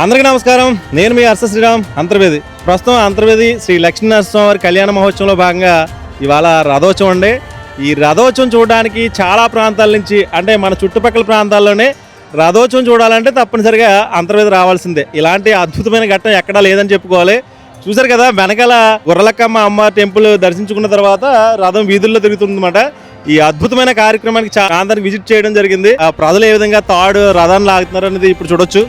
అందరికీ నమస్కారం. నేను మీ హర్ష శ్రీరామ్ అంతర్వేది. ప్రస్తుతం అంతర్వేది శ్రీ లక్ష్మీ నరసింహవారి కళ్యాణ మహోత్సవంలో భాగంగా ఇవాళ రథోత్సవం అండి. ఈ రథోత్సవం చూడడానికి చాలా ప్రాంతాల నుంచి అంటే మన చుట్టుపక్కల ప్రాంతాల్లోనే రథోత్సవం చూడాలంటే తప్పనిసరిగా అంతర్వేది రావాల్సిందే. ఇలాంటి అద్భుతమైన ఘట్టం ఎక్కడా లేదని చెప్పుకోవాలి. చూసారు కదా వెనకాల గుర్రలక్కమ్మ అమ్మ టెంపుల్ దర్శించుకున్న తర్వాత రథం వీధుల్లో తిరుగుతుందన్నమాట. ఈ అద్భుతమైన కార్యక్రమానికి చాలా ప్రాంతానికి విజిట్ చేయడం జరిగింది. ఆ ప్రజలు ఏ విధంగా తాడు రథాన్ని లాగుతున్నారు అనేది ఇప్పుడు చూడొచ్చు.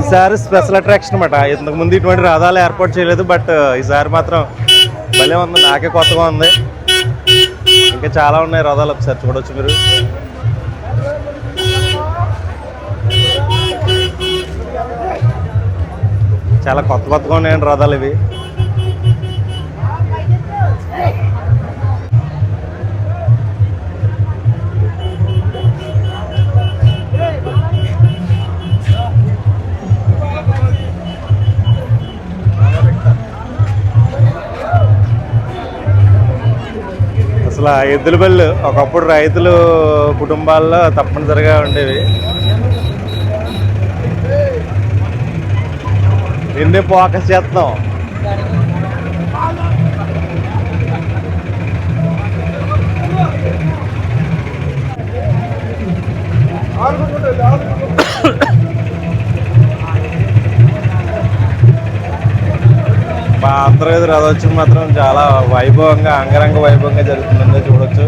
ఈసారి స్పెషల్ అట్రాక్షన్ అనమాట ఇంతకు ముందు ఇటువంటి రథాలు ఏర్పాటు చేయలేదు బట్ ఈసారి మాత్రం భలే ఉంది. నాకే కొత్తగా ఉంది. ఇంకా చాలా ఉన్నాయి రథాలు. ఒకసారి చూడవచ్చు మీరు. చాలా కొత్త కొత్తగా ఉన్నాయండి రథాలు ఇవి. అసలు ఎద్దుల బళ్ళు ఒకప్పుడు రైతులు కుటుంబాల్లో తప్పనిసరిగా ఉండేవి. ఎన్ని ఫోకస్ చేస్తాం మా అంతర్గత రథోత్సవం మాత్రం చాలా వైభవంగా అంగరంగ వైభవంగా జరుగుతుందండి చూడొచ్చు.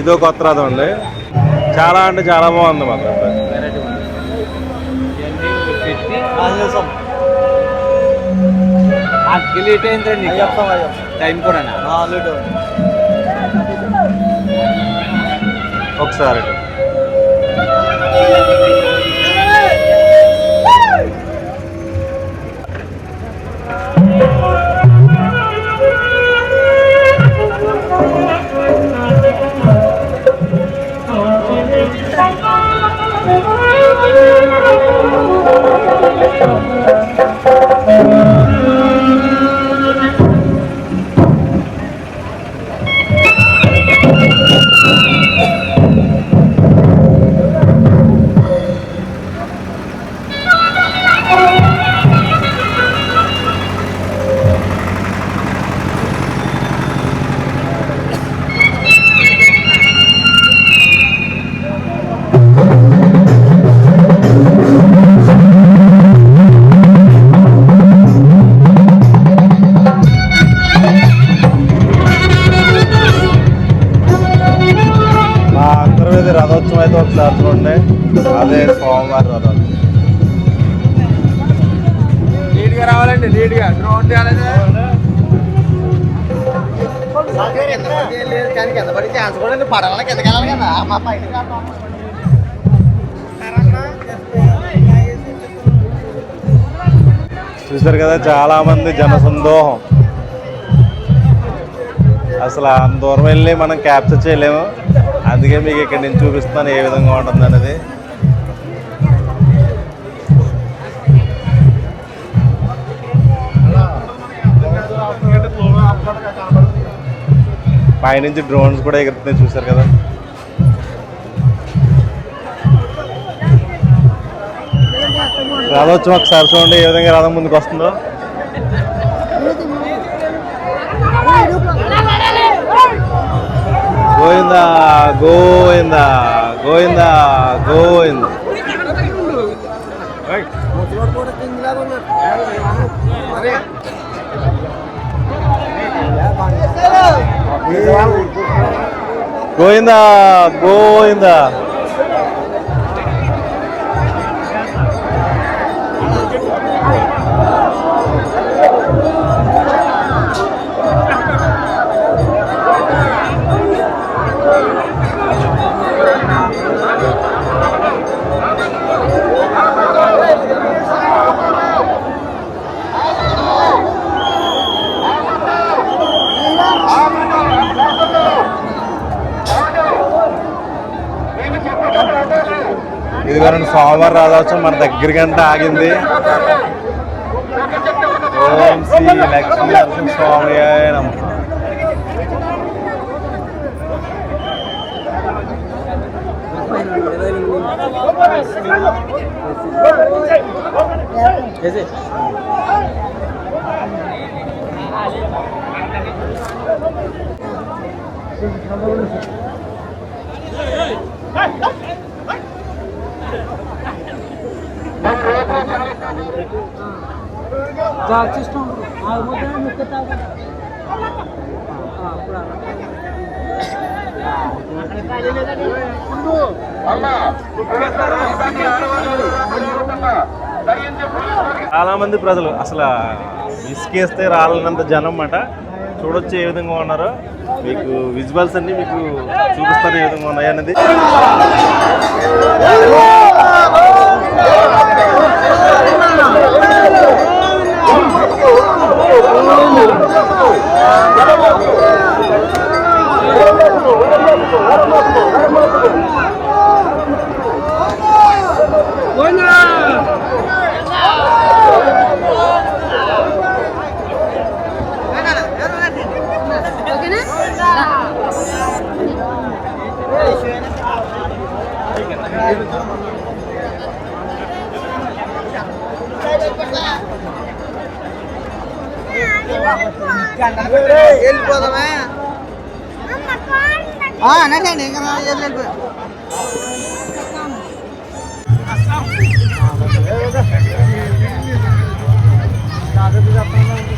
ఇదో కొత్త రథం అండి. చాలా అంటే చాలా బాగుంది మాత్రం లేట్ అయిందండి టైం కూడా ఒకసారి. మా చూసారు కదా చాలా మంది జనసందోహం. అసలు అంత దూరం వెళ్ళి మనం క్యాప్చర్ చేయలేము. అందుకే మీకు ఇక్కడ నుంచి చూపిస్తాను ఏ విధంగా ఉంటుంది అనేది. పైనుంచి డ్రోన్స్ కూడా ఎగురుతున్నాయి చూసారు కదా. రథోత్సవం ఒకసారి చూడండి ఏ విధంగా రథం ముందుకు వస్తుందో. గోవిందా గోవింద గోవిందా గోవింద. గోవిందా గోవిందా. ఇదిగోనండి సోమవారం రాదోత్సవం మన దగ్గరికంటే ఆగింది ఓం శ్రీ లక్ష్మీ నరసింహ స్వామి Hey! చాలా మంది ప్రజలు అసలు ఇసుకేస్తే రాలనంత జనం అన్నమాట చూడొచ్చు ఏ విధంగా ఉన్నారో. మీకు విజువల్స్ అన్ని మీకు చూపిస్తాను ఏ విధంగా ఉన్నాయన్నది Oh, my God. వెళ్ళిపోదామా అనండి ఇంకా వెళ్ళిపో పక్కండి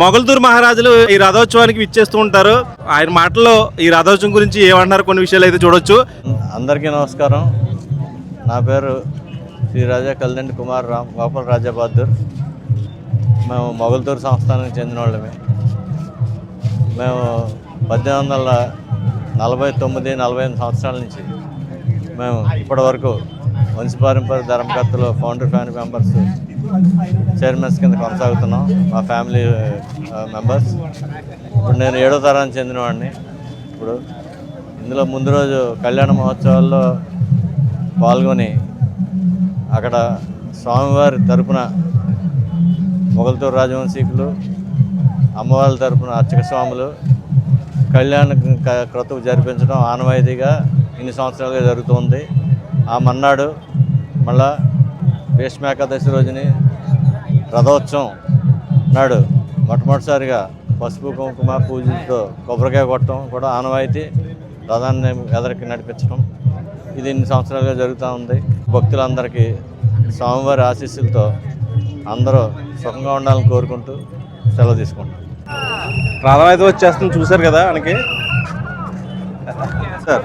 మొగల్దూర్ మహారాజులు ఈ రథోత్సవానికి విచ్చేస్తూ ఉంటారు. ఆయన మాటల్లో ఈ రథోత్సవం గురించి ఏమంటున్నారు? కొన్ని విషయాలు అయితే చూడొచ్చు. అందరికీ నమస్కారం. నా పేరు శ్రీ రాజా కల్దండి కుమార్ రామ్ గోపాల్ రాజా బహదూర్. మేము మొగల్తూరు సంస్థానానికి చెందిన వాళ్ళమే మేము పద్దెనిమిది వందల నలభై తొమ్మిది నలభై ఎనిమిది సంవత్సరాల నుంచి మేము ఇప్పటివరకు వంశపారంపర్య ధర్మకర్తలు ఫౌండర్ ఫ్యామిలీ మెంబర్స్ చైర్మన్స్ కింద కొనసాగుతున్నాం. మా ఫ్యామిలీ మెంబర్స్. ఇప్పుడు నేను ఏడో తరానికి చెందినవాడిని. ఇప్పుడు ఇందులో ముందు రోజు కళ్యాణ మహోత్సవాల్లో పాల్గొని అక్కడ స్వామివారి తరపున మొగల్తూరు రాజవంశీకులు అమ్మవారి తరపున అర్చక స్వాములు కళ్యాణ క్రతువు జరిపించడం ఆనవాయితీగా ఇన్ని సంవత్సరాలుగా జరుగుతుంది. ఆ మన్నాడు మళ్ళా భీష్మేకాదశి రోజుని రథోత్సవం నాడు మొట్టమొదటిసారిగా పసుపు కుంకుమ పూజలతో కొబ్బరికాయ కొట్టడం కూడా ఆనవాయితీ. రథాన్ని ఎదరికి నడిపించడం. ఇది ఇన్ని సంవత్సరాలుగా జరుగుతూ ఉంది. భక్తులందరికీ స్వామివారి ఆశీస్సులతో అందరూ సుఖంగా ఉండాలని కోరుకుంటూ సెలవు తీసుకుంటాం. రథం అయితే వచ్చేస్తుంది చూశారు కదా మనకి సార్.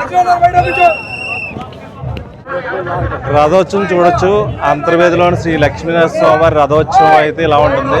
ఓకే రథోత్సవం చూడొచ్చు అంతర్వేదిలోని శ్రీ లక్ష్మీనరసింహ స్వామివారి రథోత్సవం అయితే ఇలా ఉంటుంది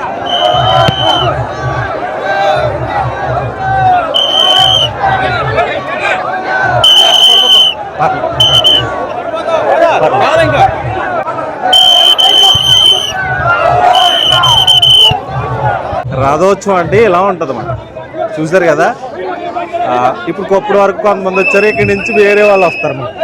రథోత్సవం అంటే ఇలా ఉంటుంది అన్నమాట చూసారు కదా ఇప్పుడు కొప్పటి వరకు కొంతమంది వచ్చారు ఇక్కడి నుంచి వేరే వాళ్ళు వస్తారు అన్నమాట.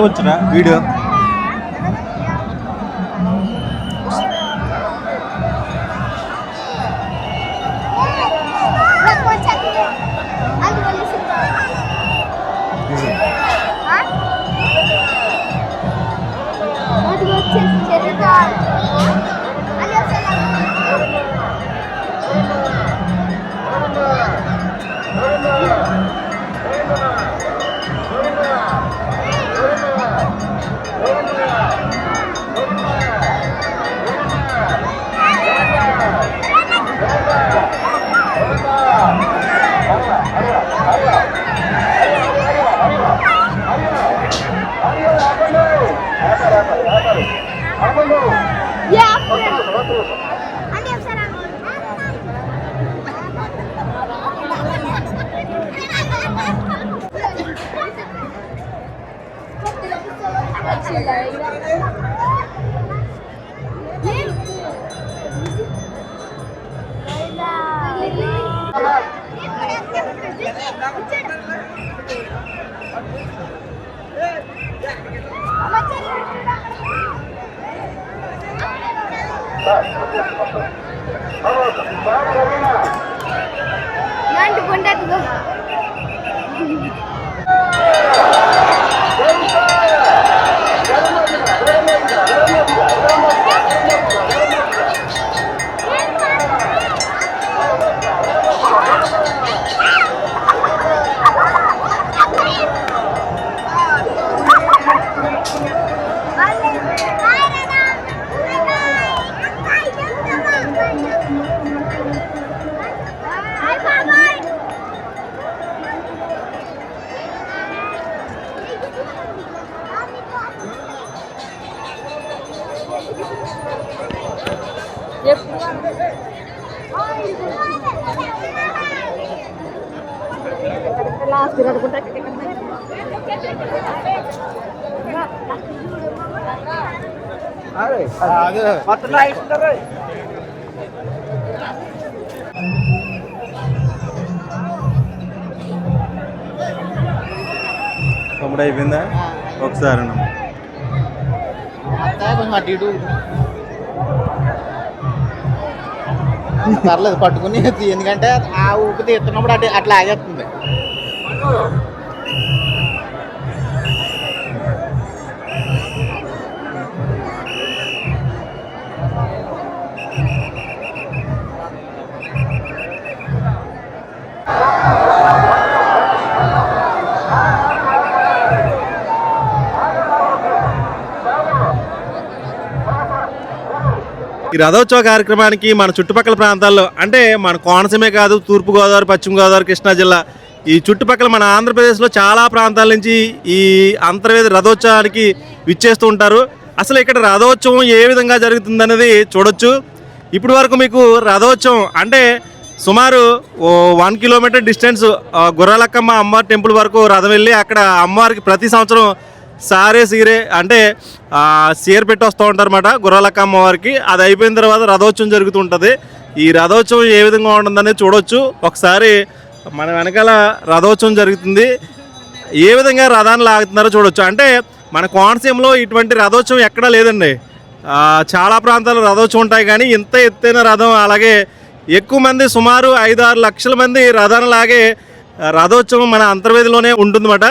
చూడవచ్చురా video? Ya. after Andi Apsara. Tuh Bye తమ్ముడు అయిపోయిందా? ఒకసారి ఇటు. పర్లేదు పట్టుకుని ఎందుకంటే ఆ ఊపి తీస్తున్నప్పుడు అటు అట్లా ఆగేస్తుంది. ఈ రథోత్సవ కార్యక్రమానికి మన చుట్టుపక్కల ప్రాంతాల్లో అంటే మన కోనసీమే కాదు తూర్పు గోదావరి పశ్చిమ గోదావరి కృష్ణా జిల్లా ఈ చుట్టుపక్కల మన ఆంధ్రప్రదేశ్లో చాలా ప్రాంతాల నుంచి ఈ అంతర్వేద రథోత్సవానికి విచ్చేస్తూ ఉంటారు. అసలు ఇక్కడ రథోత్సవం ఏ విధంగా జరుగుతుంది అనేది చూడొచ్చు. ఇప్పటి వరకు మీకు రథోత్సవం అంటే సుమారు ఓ వన్ కిలోమీటర్ డిస్టెన్స్ గుర్రాలక్కమ్మ అమ్మవారి టెంపుల్ వరకు రథం వెళ్ళి అక్కడ అమ్మవారికి ప్రతి సంవత్సరం సారే సీరే అంటే సీర పెట్టి వస్తూ ఉంటారు గుర్రాలక్క అమ్మవారికి. అది అయిపోయిన తర్వాత రథోత్సవం జరుగుతూ ఉంటుంది ఈ రథోత్సవం ఏ విధంగా ఉంటుందనేది చూడొచ్చు. ఒకసారి మన వెనకాల రథోత్సవం జరుగుతుంది. ఏ విధంగా రథాన్ని లాగుతున్నారో చూడొచ్చు. అంటే మన కోనసీమలో ఇటువంటి రథోత్సవం ఎక్కడా లేదండి. చాలా ప్రాంతాల్లో రథోత్సవం ఉంటాయి కానీ ఇంత ఎత్తైన రథం అలాగే ఎక్కువ మంది సుమారు ఐదు ఆరు లక్షల మంది రథాన్ని లాగే రథోత్సవం మన అంతర్వేదిలోనే ఉంటుందన్నమాట.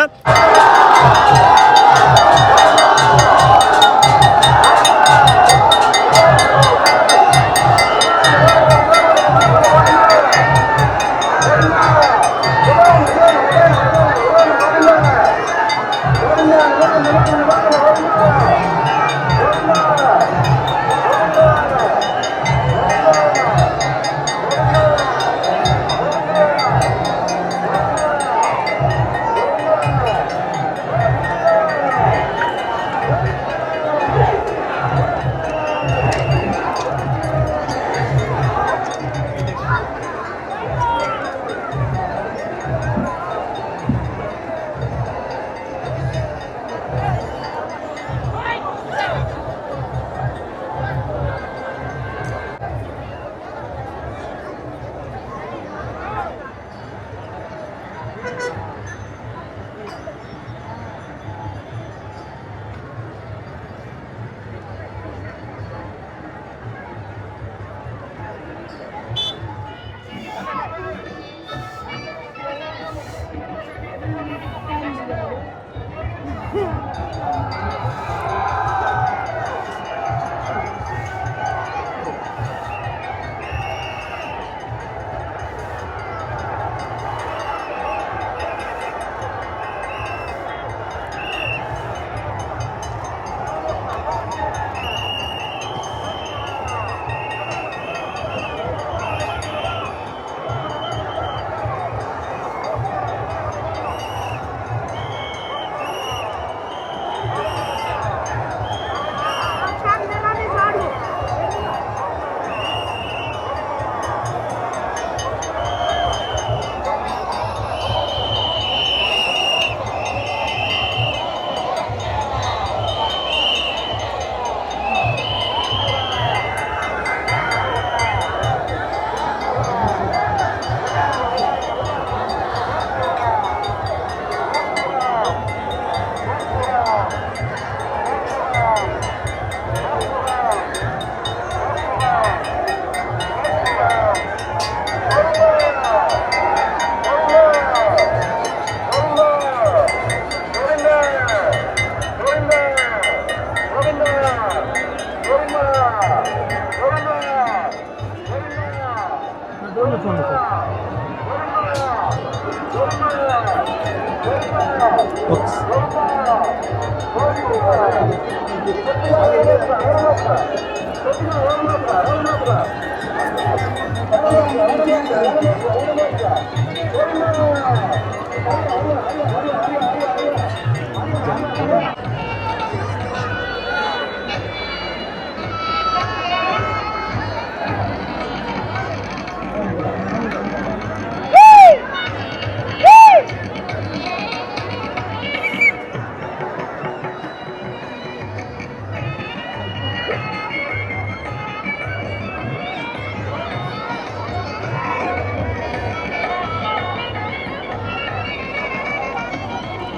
வச்சுக்கோங்க சார்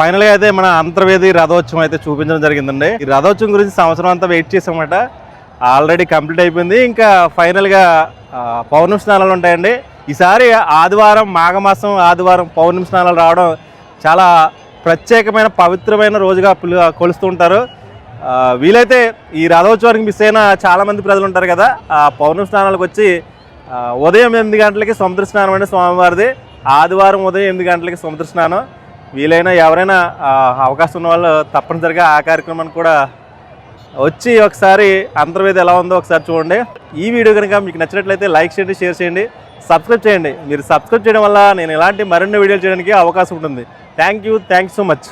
ఫైనల్గా అయితే మన అంతర్వేది రథోత్సవం అయితే చూపించడం జరిగిందండి. ఈ రథోత్సవం గురించి సంవత్సరం అంతా వెయిట్ చేసామట ఆల్రెడీ కంప్లీట్ అయిపోయింది. ఇంకా ఫైనల్గా పౌర్ణమి స్నానాలు ఉంటాయండి. ఈసారి ఆదివారం మాఘమాసం ఆదివారం పౌర్ణమి స్నానాలు రావడం చాలా ప్రత్యేకమైన పవిత్రమైన రోజుగా పిలు కొలుస్తూ ఉంటారు. వీలైతే ఈ రథోత్సవానికి మిస్ అయిన చాలామంది ప్రజలు ఉంటారు కదా. ఆ పౌర్ణమి స్నానాలకు వచ్చి ఉదయం ఎనిమిది గంటలకి సముద్ర స్నానం అంటే స్వామివారిది. ఆదివారం ఉదయం ఎనిమిది గంటలకి సముద్ర స్నానం. వీలైనా ఎవరైనా అవకాశం ఉన్న వాళ్ళు తప్పనిసరిగా ఆ కార్యక్రమాన్ని కూడా వచ్చి ఒకసారి అంతర్వేది ఎలా ఉందో ఒకసారి చూడండి. ఈ వీడియో కనుక మీకు నచ్చినట్లయితే లైక్ చేయండి షేర్ చేయండి సబ్స్క్రైబ్ చేయండి. మీరు సబ్స్క్రైబ్ చేయడం వల్ల నేను ఇలాంటి మరిన్ని వీడియోలు చేయడానికి అవకాశం ఉంటుంది. Thank you thank so much.